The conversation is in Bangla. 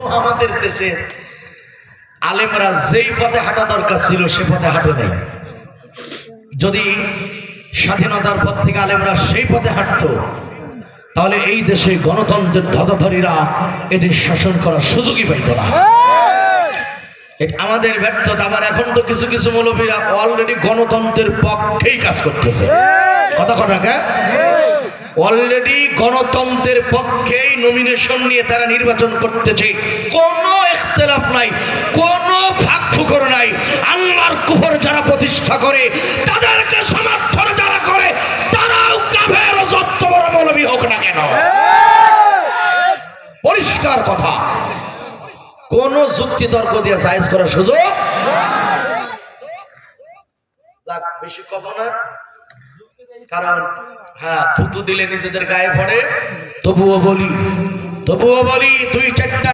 আমাদের দেশের আলেমরা যেই পথে হাঁটা দরকার ছিল সে পথে হাঁটে নাই। যদি স্বাধীনতার পর থেকে আলেমরা সেই পথে হাঁটতো, তাহলে এই দেশে গণতন্ত্রের ধ্বজাধারীরা এটি শাসন করার সুযোগই পাইত না। আমাদের ব্যর্থতা, আবার এখন তো কিছু কিছু মৌলবীরা অলরেডি গণতন্ত্রের পক্ষেই কাজ করতেছে। কথা কথা অলরেডি গণতন্ত্রের পক্ষেই নমিনেশন নিয়ে তারা নির্বাচন করতেছে। কোনো ইখতিলাফ নাই, কোনো ফাঁক ফুকর নাই। আল্লাহর কুফর যারা প্রতিষ্ঠা করে, তাদেরকে সমর্থন যারা করে, তারাও কাফের, যত বড় মৌলবী হোক না কেন। পরিষ্কার কথা। কোন যুক্তি তর্ক দিয়ে সাইজ করার সুযোগ কারণ হ্যাঁ থুতু দিলে নিজেদের গায়ে পড়ে। তবুও বলি তবুও বলি দুই চারটা